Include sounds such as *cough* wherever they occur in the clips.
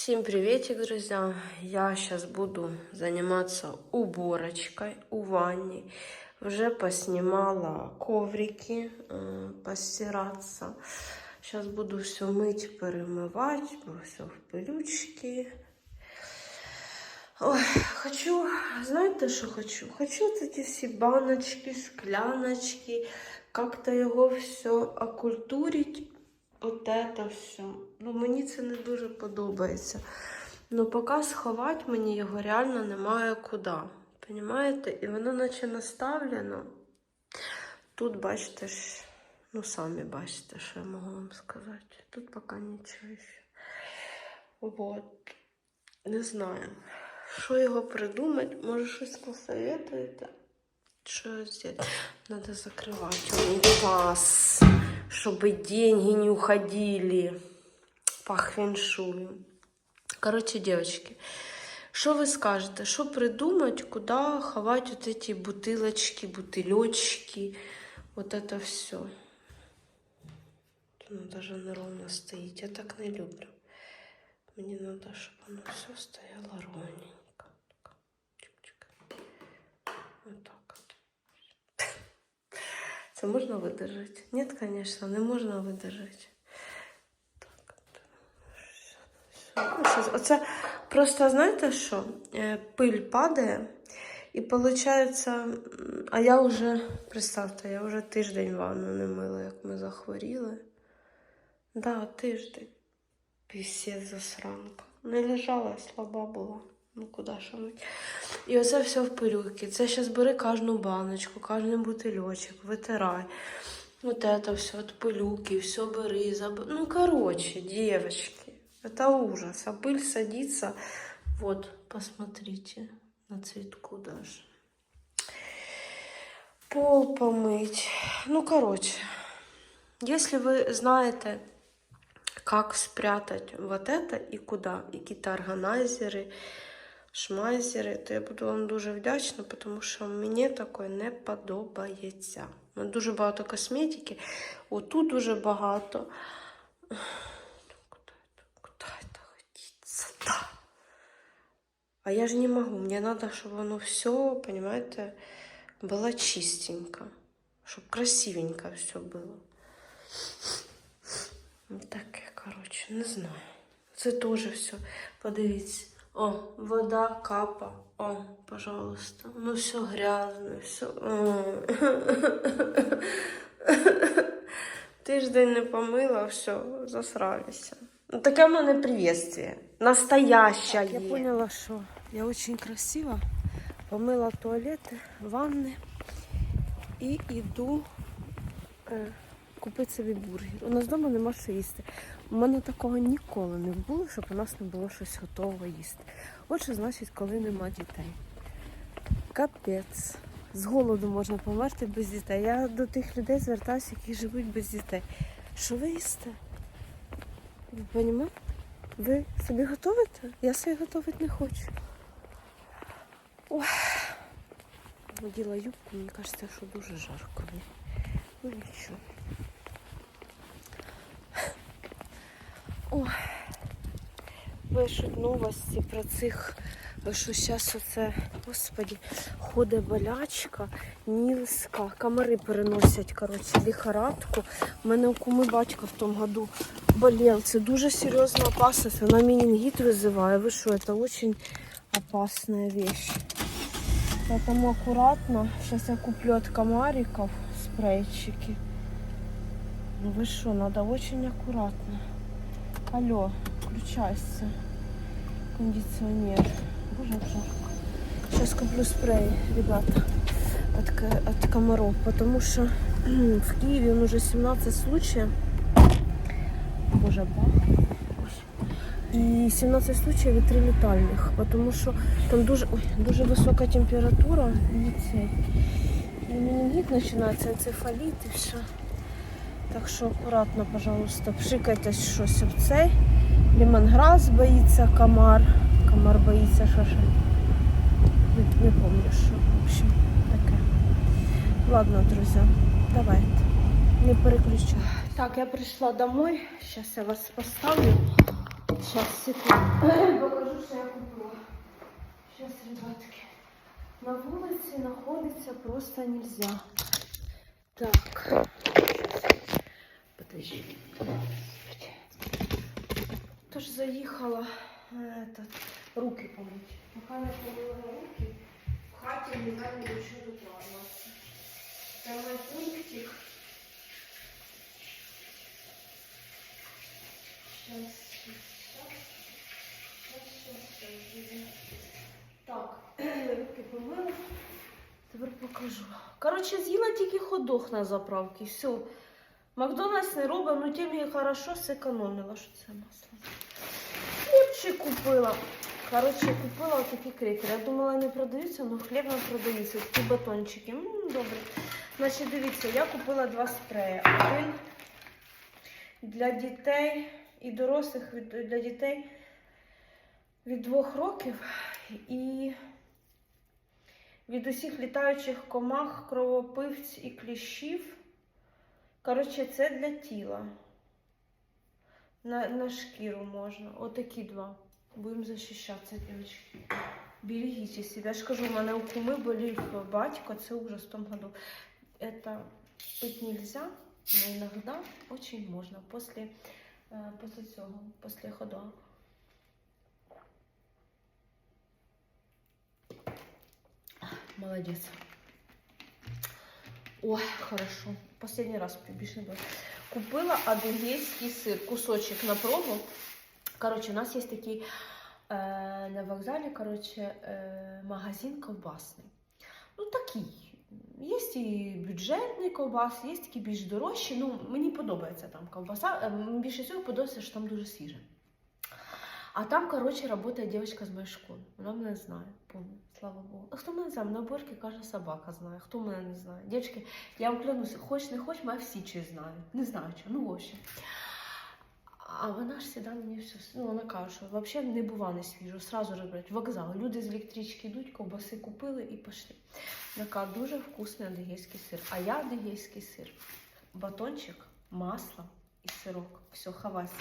Всем приветик, друзья! Я сейчас буду заниматься уборочкой у ванны. Уже поснимала коврики, э, постираться. Сейчас буду все мыть, перемывать, бо все в пилючки. Ой, хочу, знаєте, що хочу? Хочу такі всі баночки, скляночки, как-то його все окультурить. От это все. Ну, мені це не дуже подобається. Ну, поки сховати мені його реально немає куди. Понимаєте? І воно наче наставлено. Тут, бачите, ж, ну самі бачите, що я можу вам сказати. Тут поки нічого ще. Вот. Не знаю. Що його придумати? Може, щось посоветуєте? Що здесь? Надо закрывать унитаз, чтобы деньги не уходили по феншую. Короче, девочки, что вы скажете? Что придумать, куда ховать вот эти бутылочки, бутылечки, вот это все? Ну, даже неровно стоит. Я так не люблю. Мне надо, чтобы оно все стояло ровненько. Це можна видержати? Ні, звісно, не можна видержати. Оце просто знаєте що? Е, Пиль падає, і виходить, а я вже, представте, я вже тиждень ванну не мила, як ми захворіли. Да, тиждень. Пісець засранка. Не лежала, слаба була. Ну куди ж мить. І оце все в пилюки. Це зараз бери кожну баночку, кожен бутильочок, витирай. Вот это все от пылюки, все бери, заб... Ну, короче, девочки, это ужас. А пыль садится, вот, посмотрите, на цветку даже. Пол помыть. Ну, короче, если вы знаете, как спрятать вот это и куда, и какие-то органайзеры, шмайзери, то я буду вам дуже вдячна, тому що мені таке не подобається. У мене дуже багато косметики, отут дуже багато. Ну, Куда это, куда это годится? Да. А я же не могу. Мне надо, чтобы оно все, понимаете, было чистенько. Чтобы красивенько все было. Ну, таке, коротше, не знаю. Це теж все. Подивіться. О, вода капа. О, пожалуйста. Ну все грязне, все. Тиждень не помила, все, засралися. Ну, таке в мене приветствие. Настояще. Я поняла, що я очень красиво помила туалети, ванни і йду е, купити собі бургер. У нас вдома нема що їсти. У мене такого ніколи не було, щоб у нас не було щось готового їсти. От що значить, коли нема дітей. Капець. З голоду можна померти без дітей. Я до тих людей звертаюся, які живуть без дітей. Що ви їсте? Ви розумієте? Ви собі готуєте? Я собі готувати не хочу. Ой. Наділа юбку, мені кажеться, що дуже жарко. Ну нічого. Ой. Пишуть новості про цих, що зараз оце, господі, ходить болячка, нільська, комари переносять, коротше, лихорадку. У мене у куми батька в тому году болел. Це дуже серйозна опасність. Вона менінгіт визиває. Ви що, це дуже опасна вещь. Поэтому аккуратно. Сейчас я куплю от комариков спрейчики. Ну вы что, надо очень аккуратно. Алло, включайся. Кондиционер. Боже, как жарко. Сейчас куплю спрей, ребята, от, от комаров. Потому что *clears throat* в Киеве он уже 17 случаев. Боже, бах. І 17 случаїв і 3 летальних, тому що там дуже, ой, дуже висока температура і цей. І менінгіт починається, енцефаліт і все. Так що акуратно, пожалуйста, пшикайтесь щось об цей. Лімонграс боїться комар. Комар боїться, що ще. Не, не пам'ятаю, що. В общем, таке. Ладно, друзі, давайте. Не переключай. Так, я прийшла домой. Зараз я вас поставлю. Сейчас, секунду. Покажу, що я купила. Сейчас, ребятки. На вулиці знаходиться просто нельзя. Так. Тож заїхала е, этот, руки помить. Поки не помила руки, в хаті не знаю до чого доправилася. Це мій пунктик. Щас, щас, щас. Так, руки помила. Тепер покажу. Коротше, з'їла тільки ходох на заправці. Все. Макдональдс не робить, ну тим і хорошо зекономила, що це масло. Хлібчик купила. Коротше, купила такі крекери. Я думала, не продаються, але хліб не продається. Такі батончики. Добре. Значить, дивіться, я купила два спреї. Один для дітей і дорослих для дітей від двох років і від усіх літаючих комах, кровопивць і кліщів. Коротше, це для тіла. На, на шкіру можна. Отакі два. Будемо захищатися, дівчатки. Берегите себя. Я ж кажу, у мене у куми болів батько, це ужас в тому году. Это пить нельзя, но иногда очень можно после, после цього, после хода. Молодец. Ой, хорошо. Последний раз більше не буде. Купила адыгейский сыр, кусочек на пробу. Короче, у нас есть такий е, на вокзалі, короче, е, магазин ковбасний. Ну, такий. Є і бюджетний ковбас, є такі більш дорожчі. Ну, мені подобається там ковбаса. Мені більше всього подобається, що там дуже свіже. А там, короче, работает девочка з моєї школи. Вона мене знає, слава Богу. А хто мене знає? На борки каже, собака знає. Хто мене не знає? Дівчатки, я вам клянуся, хоч не хоч, мене всі чи знають. Не знаю чого, ну в. А вона ж сюди мені все, ну вона каже, що взагалі не бува не свіжо, сразу брать вокзал. Люди з електрички йдуть, ковбаси купили і пішли. Така дуже вкусний адигейський сир. А я адигейський сир. Батончик, масло і сирок. Все, хавайся.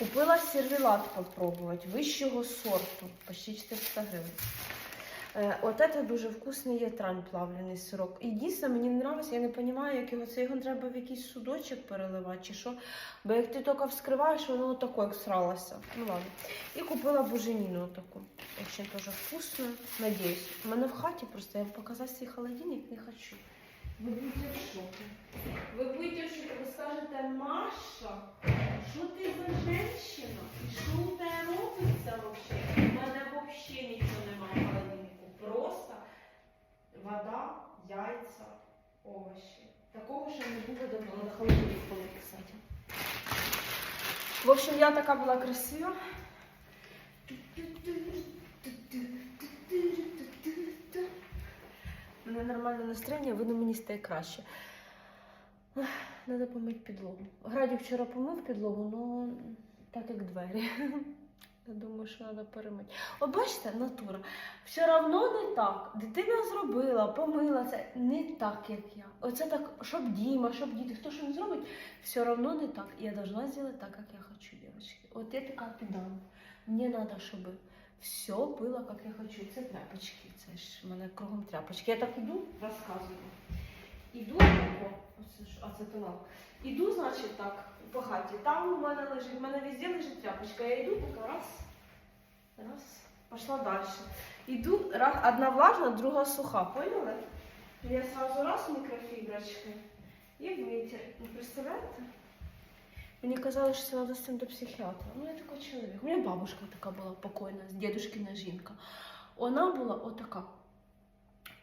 Купила сервелат попробувати вищого сорту, почти 400 гривень. От це дуже вкусний є трань плавлений сирок. І дійсно мені не подобається, я не розумію, як його це його треба в якийсь судочок переливати чи що. Бо як ти тільки вскриваєш, воно отако як сралося. Ну ладно. І купила буженіну таку. Очень теж вкусно. Надіюсь. У мене в хаті просто я показати свій холодильник не хочу. Ви будете в шокі. Ви будете в шокі. Ви скажете, Маша, що ти за женщина? І що у тебе робиться взагалі? У мене взагалі нічого немає в холодильнику. Просто вода, яйця, овочі. Такого ще не було давно. Надо холодильник були, кстати. В общем, я така була красива. У мене нормальне настроєння, видно, мені стає краще. Надо помити підлогу. Граді вчора помив підлогу, але так як двері. *laughs* Я думаю, що треба перемити. От бачите, натура. Все одно не так. Дитина зробила, помила це не так, як я. Оце так, щоб Діма, щоб діти, хто що не зробить, все одно не так. Я должна зробити так, як я хочу, дівчатки. От я така педант. Мені треба, щоб все було, як я хочу. Це тряпочки. Це ж в мене кругом тряпочки. Я так іду, розказую. Іду, о, оце ж, а це товар. Іду, значить, так, по хаті. Там у мене лежить, в мене везде лежить тряпочка. Я йду, така раз, раз, пішла далі. Іду, одна влажна, друга суха, поняли? Я сразу раз мікрофіброчкою і витер. Ви представляєте? Мені казали, що це треба з цим до психіатра. Ну, я такий чоловік. У мене бабушка така була покойна, дідушкина жінка. Вона була отака.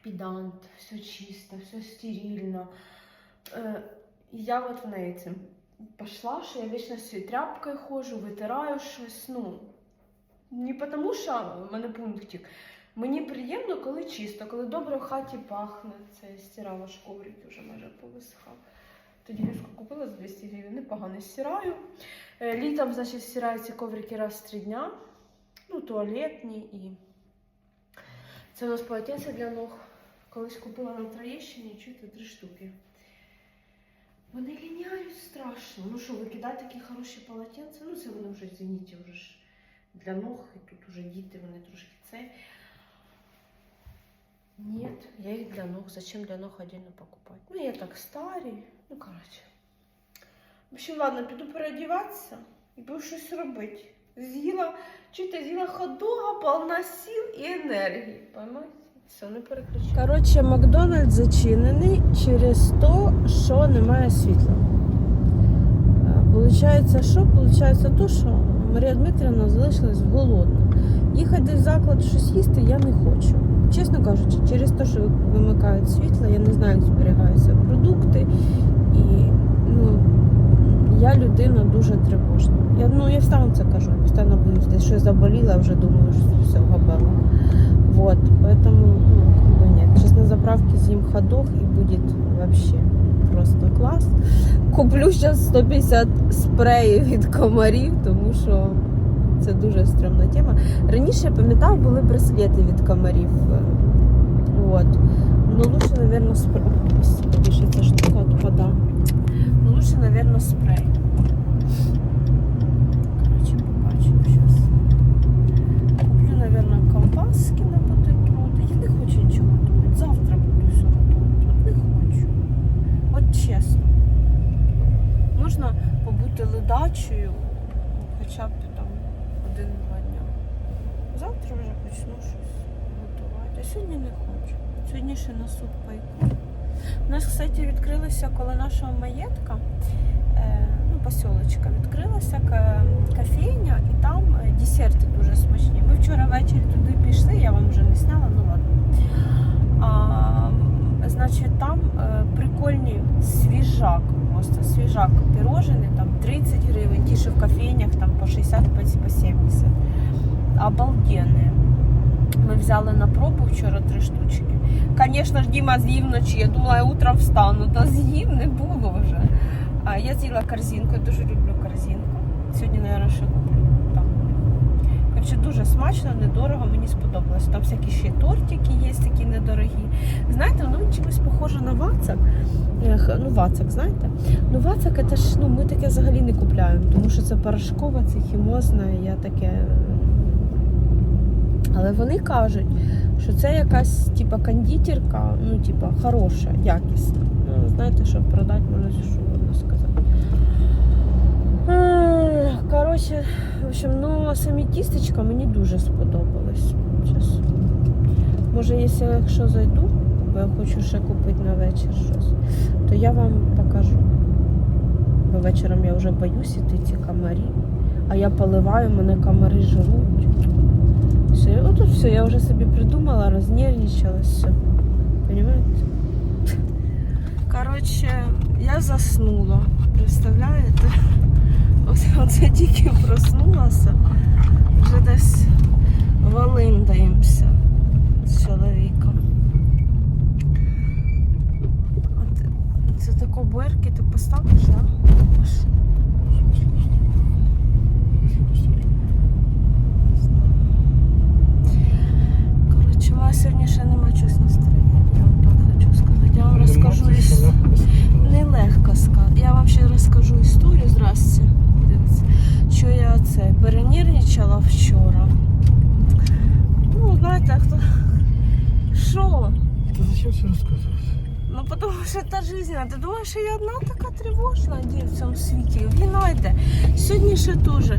Педант, все чисто, все стерильно. Е, я от в неї цим пішла, що я вічно з цією тряпкою ходжу, витираю щось. Ну, не тому, що в мене пунктик. Мені приємно, коли чисто, коли добре в хаті пахне. Це я стирала ж коврик, вже майже повисихав. Тоді вішку купила за 200 гривень, непогано стираю. Е, Літом, значить, стираю коврики раз в три дня. Ну, туалетні і. Це у нас полотенце для ног. Колись купила на Троєщині, чуєте, три штуки. Вони ліняють страшно. Ну що, викидати такі хороші полотенця? Ну це вони вже, извините, вже ж для ног, і тут уже діти, вони трошки це. Нет, я их для ног. Зачем для ног отдельно покупать? Ну, я так старий. Ну, короче. В общем, ладно, піду переодіватися і буду щось робити. З'їла, чуєте, з'їла хот-дога, повна сил і енергії. Понимаєте? Все, не переключай. Коротше, Макдональдс зачинений через те, що немає світла. Е, Получається, що? Получається то, що Марія Дмитрівна залишилась голодна. Їхати в заклад щось їсти я не хочу. Чесно кажучи, через те, що вимикають світло, я не знаю, як зберігаються продукти. І ну, я людина дуже тривожна. Я, ну, я вам це кажу, постійно боюсь, десь щось заболіла, вже думаю, що все габела. Вот, поэтому, ну, как бы нет. Сейчас на заправке з'їм ходок и будет вообще просто клас. Куплю зараз 150 спреїв від комарів, тому що це дуже стрьомна тема. Раніше я пам'ятаю, були браслети від комарів. Вот. Ну лучше, наверное, спрей. Господи, ця штука отпада. Ну лучше, наверное, спрей. Короче, побачимо зараз. Куплю, наверное, ковбаски на бутерброди. Я не хочу нічого готувати. Завтра буду все готувати. От не хочу. От чесно. Можна побути ледачою хоча б там один-два дня. Завтра вже почну щось готувати. А сьогодні не хочу. Сьогодні ще на суп пайку. У нас, кстати, відкрилася коло нашого маєтка, е, ну, посілочка, відкрилася кофейня, і там е, десерти дуже смачні. Ми вчора ввечері туди пішли, я вам вже не сняла, ну ладно. А, значить, там е, прикольні свіжак, просто свіжак пірожені, там 30 гривень, ті, що в кофейнях там по 60, по по 70. Обалденне. Ми взяли на пробу вчора три штучки. Звісно ж, Діма з'їв вночі. Я думала, я утром встану, та з'їв не було вже. А я з'їла корзинку, я дуже люблю корзинку. Сьогодні, мабуть, ще куплю. Коротше, дуже смачно, недорого, мені сподобалось. Там всякі ще тортики є, такі недорогі. Знаєте, воно чимось похоже на вацак. Ну, вацак, знаєте? Ну, вацак це ж ну, ми таке взагалі не купляємо, тому що це порошкове, це хімозне, я таке. Але вони кажуть, що це якась типа кондитерка, ну, типа, хороша, якісна. Ну, знаєте, щоб продати, можна що можна сказати. Ех, Коротше, в общем, ну самі тістечка мені дуже сподобались. Щас. Може, якщо зайду, бо я хочу ще купити на вечір щось, то я вам покажу. Бо вечором я вже боюсь іти ці комарі, а я поливаю, мене комари жруть. Все, отут все, я вже собі придумала, рознервничалась, все. Понимаете? Коротше, я заснула. Представляєте? Ось оце тільки проснулася. Вже десь валиндаємося з чоловіком. От це тако буерки ти поставиш, так? Коротше, у вас сьогодні ще нема чогось настроєння, я вам так хочу сказати. Я вам розкажу іс... Нелегко сказати. Я вам ще розкажу історію. Здрасте. Дивіться. Що я це перенервничала вчора. Ну, знаєте, хто. Що? Зачем все розказувати? Ну, тому що та життя. Ти думаєш, що я одна така тривожна ді в цьому світі. Війна йде. Сьогодні ще теж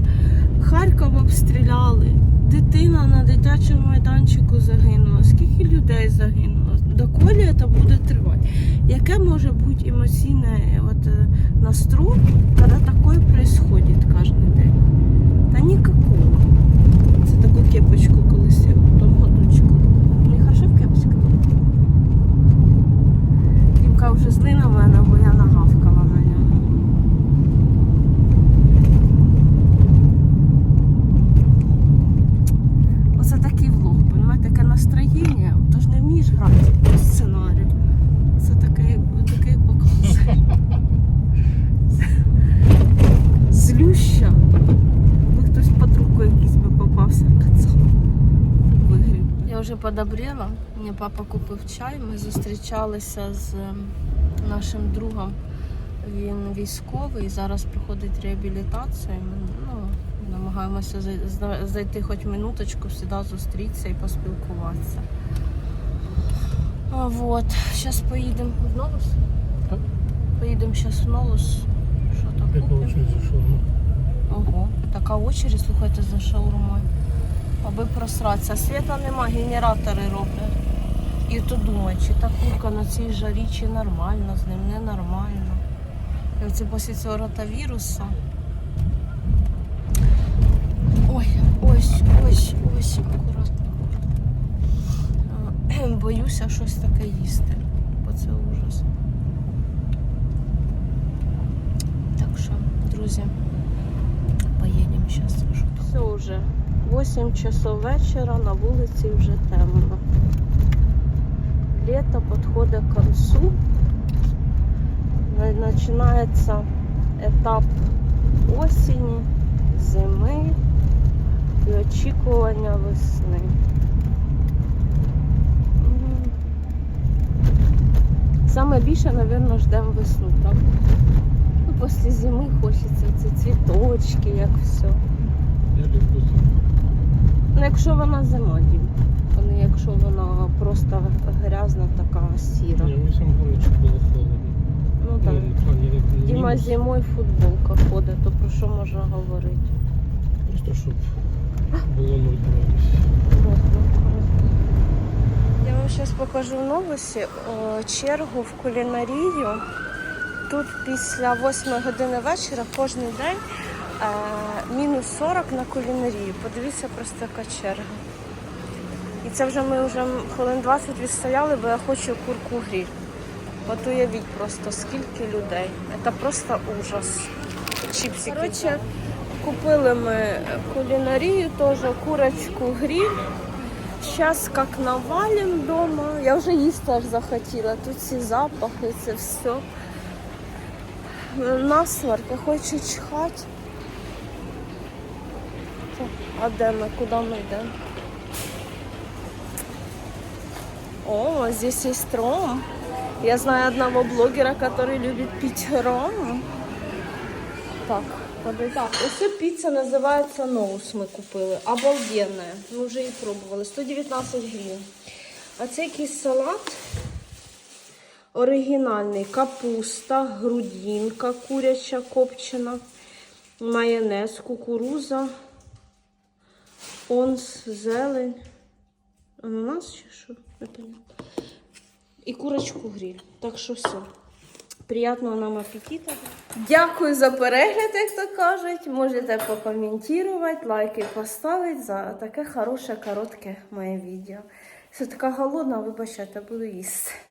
Харків обстріляли. Дитина на дитячому майданчику загинула. Скільки людей загинуло? Доколі це буде тривати? Яке може бути емоційне от, е, настрой, коли таке відбувається кожен день? Та ніякого. Це таку кепочку колись я в тому годочку. Мені хорошо в кепочку? Дімка вже зли на мене, бо я нагавкала на нього. Оце такий влог, понімаєте, таке настроєння, тож не вмієш грати по сценарію. Це такий, такий показ. Злюща. Хтось під руку якийсь би попався. Кацап. Вигріб. Я вже подобрела. Мені папа купив чай. Ми зустрічалися з ем, нашим другом Він військовий, зараз проходить реабілітацію. Ми ну, намагаємося зайти хоч минуточку, сюди зустрітися і поспілкуватися. А, вот. Зараз поїдемо в Новус. Так. Поїдемо зараз в Новус. Що там Ого, така очередь, слухайте, за шаурмою. Аби просратися. Світа нема, генератори роблять. І то думаю, чи та курка на цій жарі, чи нормально, з ним ненормально. І оце після цього ротавірусу. Ой, ось, ось, ось, акуратно. Боюся щось таке їсти, бо це ужас. Так що, друзі, поїдемо зараз. Все вже. 8 часов вечора, на вулиці вже темно. Лето підходить к концу. Починається етап осені, зими і очікування весни. Саме більше, мабуть, ждемо весну, так? Ну, після зими хочеться ці цвіточки, як все. Ну, якщо вона зима, Дім. А не якщо вона просто грязна, така сіра. Ні, ми сам було холодно. Ну так. Ну, Діма зимою в футболках ходить, то про що можна говорити? Просто щоб було 0 градусів. Я вам зараз покажу в новості чергу в кулінарію. Тут після 8 години вечора кожен день мінус 40 на кулінарію. Подивіться просто яка черга. І це вже ми вже хвилин 20 відстояли, бо я хочу курку гріль. От уявіть просто скільки людей. Це просто ужас. Чіпсики. Коротше, купили ми кулінарію, теж курочку гріль. Сейчас как навалим дома. Я вже їсти аж захотіла. Тут ці запахи, це все. Насморк, я хочу чхати. А де ми? Куди ми йдемо? О, здесь есть ром. Я знаю одного блогера, который любит пить ром. Так, подожди. Так, ось піца називається Ноус ми купили. Обалденна. Ми вже її пробували. 119 гривень. А це якийсь салат оригінальний. Капуста, грудинка куряча копчена, майонез, кукуруза, онс, зелень. Ананас чи що? Не понятно. І курочку гриль. Так що все. Приятного нам апетита. Дякую за перегляд, як то кажуть. Можете покоментувати, лайки поставити за таке хороше, коротке моє відео. Все така голодна, вибачайте, буду їсти.